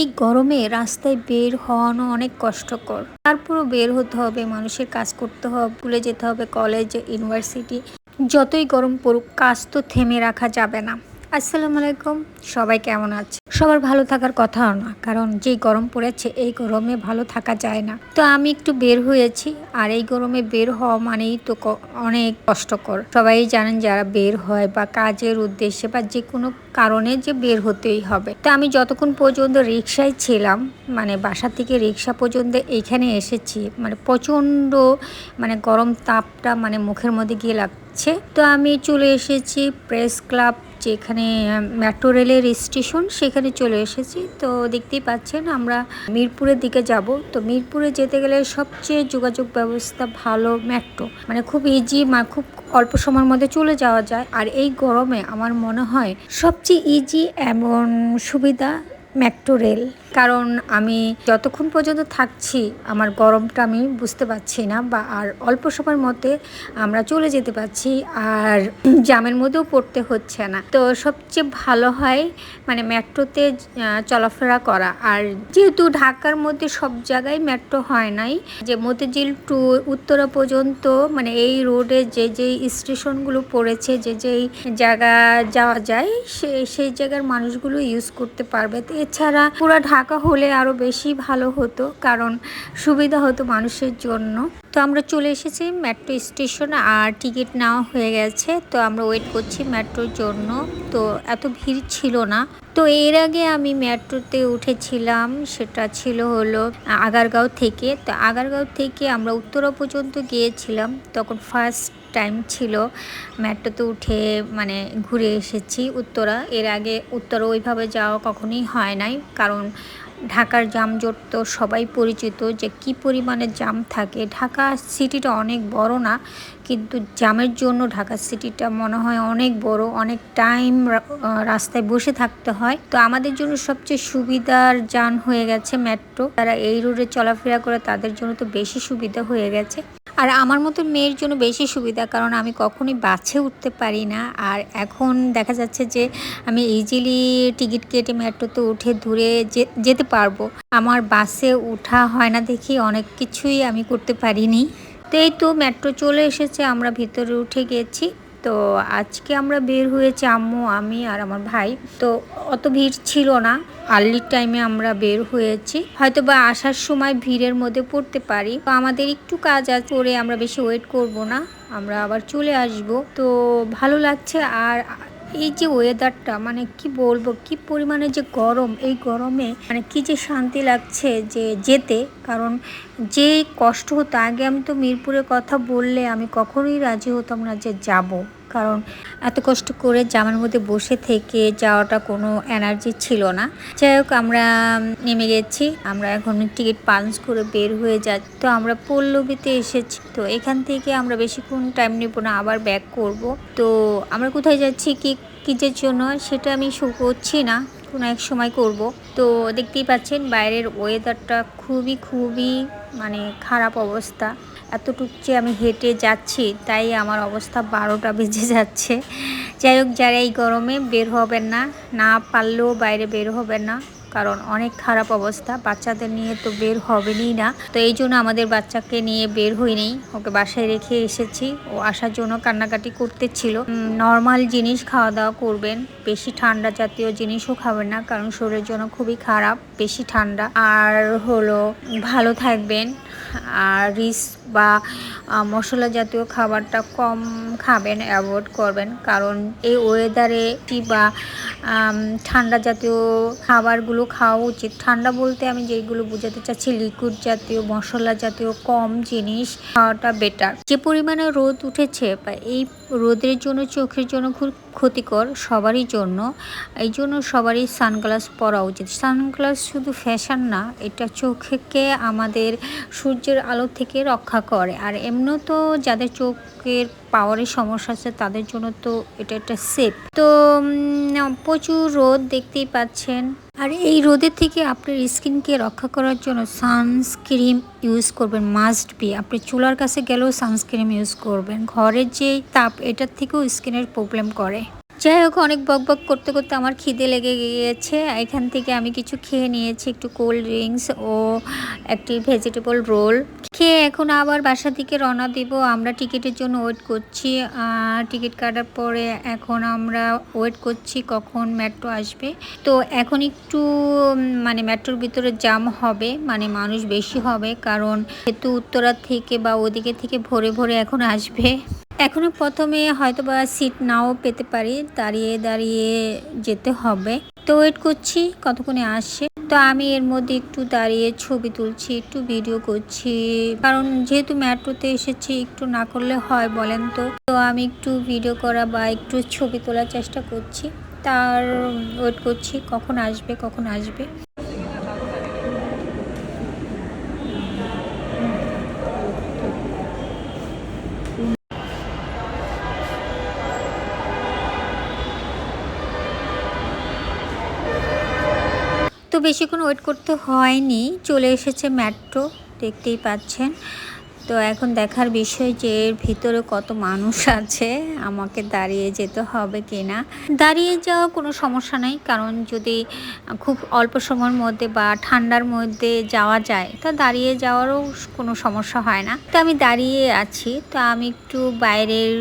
এই গরমে রাস্তায় বের হওয়ানো অনেক কষ্টকর। তারপরও বের হতে হবে, মানুষের কাজ করতে হবে ভুলে যেতে হবে, কলেজ, ইউনিভার্সিটি। যতই গরম পড়ুক, কাজ তো থেমে রাখা যাবে না। আসসালামু আলাইকুম। সবাই কেমন আছে? সবার ভালো থাকার কথাও না, কারণ যেই গরম পড়েছে, এই গরমে ভালো থাকা যায় না। তো আমি একটু বের হয়েছি, আর এই গরমে বের হওয়া মানেই তো অনেক কষ্টকর। সবাই জানেন যারা বের হয় বা কাজের উদ্দেশ্যে বা যে কোনো কারণে যে বের হতেই হবে। তো আমি যতক্ষণ পর্যন্ত রিক্সায় ছিলাম মানে বাসা থেকে রিক্সা পর্যন্ত এইখানে এসেছি মানে প্রচণ্ড মানে গরম তাপটা মানে মুখের মধ্যে গিয়ে লাগছে। তো আমি চলে এসেছি প্রেস ক্লাব যেখানে মেট্রো রেলের স্টেশন, সেখানে চলে এসেছি। তো দেখতেই পাচ্ছেন, আমরা মিরপুরের দিকে যাব। তো মিরপুরে যেতে গেলে সবচেয়ে যোগাযোগ ব্যবস্থা ভালো মেট্রো। মানে খুব ইজি খুব অল্প সময়ের মধ্যে চলে যাওয়া যায়। আর এই গরমে আমার মনে হয় সবচেয়ে ইজি এমন সুবিধা মেট্রো রেল কারণ আমি যতক্ষণ পর্যন্ত থাকছি, আমার গরমটা আমি বুঝতে পারছি না বা আর অল্প সময়ের মধ্যে আমরা চলে যেতে পারছি আর জামের মধ্যেও পড়তে হচ্ছে না। তো সবচেয়ে ভালো হয় মানে মেট্রোতে চলাফেরা করা। আর যেহেতু ঢাকার মধ্যে সব জায়গায় মেট্রো হয় নাই, যে মতিঝিল টু উত্তরা পর্যন্ত মানে এই রোডে যে যে স্টেশনগুলো পড়েছে, যে যেই জায়গা যাওয়া যায়, সে, সেই জায়গার মানুষগুলো ইউজ করতে পারবে। তো এছাড়া পুরো ঢাকা হলে আরও বেশি ভালো হতো, কারণ সুবিধা হতো মানুষের জন্য। তো আমরা চলে এসেছি মেট্রো স্টেশন, আর টিকিট নেওয়া হয়ে গেছে। তো আমরা ওয়েট করছি মেট্রোর জন্য। তো এত ভিড় ছিল না। তো এর আগে আমি মেট্রোতে উঠেছিলাম, সেটা ছিল হলো আগারগাঁও থেকে। তো আগারগাঁও থেকে আমরা উত্তরা পর্যন্ত গিয়েছিলাম, তখন ফার্স্ট টাইম ছিল। মেট্রোতে উঠে মানে ঘুরে এসেছি উত্তরা। এর আগে উত্তরা ওইভাবে যাওয়া কখনোই হয় নাই। কারণ ঢাকার জামজট তো সবাই পরিচিত যে কি পরিমাণে জাম থাকে। ঢাকা সিটিটা অনেক বড় না, কিন্তু জামের জন্য ঢাকা সিটিটা মনে হয় অনেক বড়। অনেক টাইম রাস্তায় বসে থাকতে হয়। তো আমাদের জন্য সবচেয়ে সুবিধার যান হয়ে গেছে মেট্রো। তারা এই রোডে চলাফেরা করে তাদের জন্য তো বেশি সুবিধা হয়ে গেছে। আর আমার মতো মেয়ের জন্য বেশি সুবিধা, কারণ আমি কখনোই বাছে উঠতে পারি না। আর এখন দেখা যাচ্ছে যে আমি ইজিলি টিকিট কেটে মেট্রোতে উঠে দূরে যেতে পারব। আমার বাসে উঠা হয় না দেখি, অনেক কিছুই আমি করতে পারিনি। তো এই তো মেট্রো চলে এসেছে, আমরা ভিতরে উঠে গেছি। তো আজকে আমরা বের হয়েছি আম্মু, আমি আর আমার ভাই। তো অত ভিড় ছিল না, আর্লি টাইমে আমরা বের হয়েছি। হয়তো বা আসার সময় ভিড়ের মধ্যে পড়তে পারি। তো আমাদের একটু কাজ আছে, করে আমরা বেশি ওয়েট করব না, আমরা আবার চলে আসব। তো ভালো লাগছে, আর এই যে ওয়েদারটা মানে কি বলব, কি পরিমাণে যে গরম, এই গরমে মানে কি যে শান্তি লাগছে যে যেতে। কারণ যে কষ্ট হতো, আগে আমি তো মিরপুরের কথা বললে আমি কখনোই রাজি হতাম না যে যাব। কারণ এত কষ্ট করে জামার মধ্যে বসে থেকে যাওয়াটা কোনো এনার্জি ছিল না। যাই হোক, আমরা নেমে গেছি। আমরা এখন টিকিট পাঞ্চ করে বের হয়ে যাচ্ছি তো আমরা পল্লবীতে এসেছি। তো এখান থেকে আমরা বেশিক্ষণ টাইম নেব না, আবার ব্যাক করব। তো আমরা কোথায় যাচ্ছি, কি কিজের জন্য, সেটা আমি শো করছি না। কোনো এক সময় করব। তো দেখতেই পাচ্ছেন, বাইরের ওয়েদারটা খুবই খুবই মানে খারাপ অবস্থা। এতটুক যে আমি হেঁটে যাচ্ছি, তাই আমার অবস্থা বারোটা বেজে যাচ্ছে। যাই হোক, যারা এই গরমে বের হবেন না না পারলেও বাইরে বের হবেন না, কারণ অনেক খারাপ অবস্থা। বাচ্চাদের নিয়ে তো বের হবেনই না। তো এই জন্য আমাদের বাচ্চাকে নিয়ে বের হইনি ওকে বাসায় রেখে এসেছি। ও আসার জন্য কান্নাকাটি করতেছিল। নর্মাল জিনিস খাওয়া দাওয়া করবেন। বেশি ঠান্ডা জাতীয় জিনিসও খাবেন না, কারণ শরীরের জন্য খুবই খারাপ, বেশি ঠান্ডা। আর হলো, ভালো থাকবেন। আর রিস বা মশলা জাতীয় খাবারটা কম খাবেন, অ্যাভয়েড করবেন। কারণ এই ওয়েদারে টি বা ঠান্ডা জাতীয় খাবারগুলো খাওয়া উচিত। ঠান্ডা বলতে আমি যেইগুলো বোঝাতে চাচ্ছি লিকুইড জাতীয়, মশলা জাতীয় কম জিনিস খাওয়াটা বেটার যে পরিমাণে রোদ উঠেছে বা এই রোদের জন্য চোখের জন্য খুব ক্ষতিকর সবারই জন্য, এই জন্য সবারই সানগ্লাস পরা উচিত। সানগ্লাস শুধু ফ্যাশন না, এটা চোখকে আমাদের সূর্যের আলো থেকে রক্ষা করে। আর এমনিও তো যাদের চোখের পাওয়ারের সমস্যা আছে, তাদের জন্য তো এটা একটা সেফ তো প্রচুর রোদ দেখতেই পাচ্ছেন। আর এই রোদের থেকে আপনার স্কিনকে রক্ষা করার জন্য সানস্ক্রিম ইউজ করবেন মাস্ট বি আপনি চুলার কাছে গেলেও সানস্ক্রিম ইউজ করবেন। ঘরের যে তাপ, এটার থেকেও স্কিনের প্রবলেম করে। যাই হোক, অনেক বক বক করতে করতে আমার খিদে লেগে গিয়েছে। এখান থেকে আমি কিছু খেয়ে নিয়েছি, একটু কোল্ড ড্রিঙ্কস ও একটি ভেজিটেবল রোল। খেয়ে এখন আবার বাসা থেকে রওনা দিব। আমরা টিকিটের জন্য ওয়েট করছি। টিকিট কাটার পরে এখন আমরা ওয়েট করছি কখন মেট্রো আসবে। তো এখন একটু মানে মেট্রোর ভিতরে জাম হবে মানে মানুষ বেশি হবে, কারণ যেহেতু উত্তরা থেকে বা ওদিকে থেকে ভোরে ভোরে এখন আসবে। এখনও প্রথমে হয়তো বা সিট নাও পেতে পারি, দাঁড়িয়ে দাঁড়িয়ে যেতে হবে। তো ওয়েট করছি, কতক্ষণে আসে? তো আমি এর মধ্যে একটু দাঁড়িয়ে ছবি তুলছি, একটু ভিডিও করছি। কারণ যেহেতু মেট্রোতে এসেছি, একটু না করলে হয় বলেন তো। তো আমি একটু ভিডিও করা বা একটু ছবি তোলার চেষ্টা করছি। তার ওয়েট করছি, কখন আসবে কখন আসবে। তো বেশিক্ষণ ওয়েট করতে হয়নি। চলে এসেছে ম্যাট্রো দেখতেই পাচ্ছেন। তো এখন দেখার বিষয় যে এর ভিতরে কত মানুষ আছে, আমাকে দাঁড়িয়ে যেতে হবে কি না দাঁড়িয়ে যাওয়া কোনো সমস্যা নেই, কারণ যদি খুব অল্প সময়ের মধ্যে বা ঠান্ডার মধ্যে যাওয়া যায়, তা দাঁড়িয়ে যাওয়ারও কোনো সমস্যা হয় না। তো আমি দাঁড়িয়ে আছি, তো আমি একটু বাইরের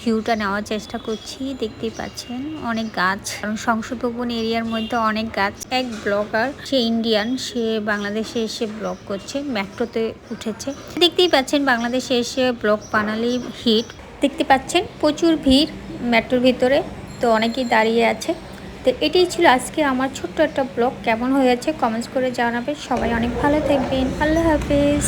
ভিউটা নেওয়ার চেষ্টা করছি। দেখতেই পাচ্ছেন অনেক গাছ, কারণ ভবন এরিয়ার মধ্যে অনেক গাছ। এক ব্লগার, সে ইন্ডিয়ান, সে বাংলাদেশে এসে ব্লগ করছে, মেট্রোতে উঠেছে। দেখতেই পাচ্ছেন বাংলাদেশে এসে ব্লক বানালি হিট। দেখতে পাচ্ছেন প্রচুর ভিড় মেট্রোর ভিতরে, তো অনেকেই দাঁড়িয়ে আছে। তো এটাই ছিল আজকে আমার ছোট্ট একটা ব্লগ। কেমন হয়েছে কমেন্টস করে জানাবেন। সবাই অনেক ভালো থাকবেন। আল্লাহ হাফিজ।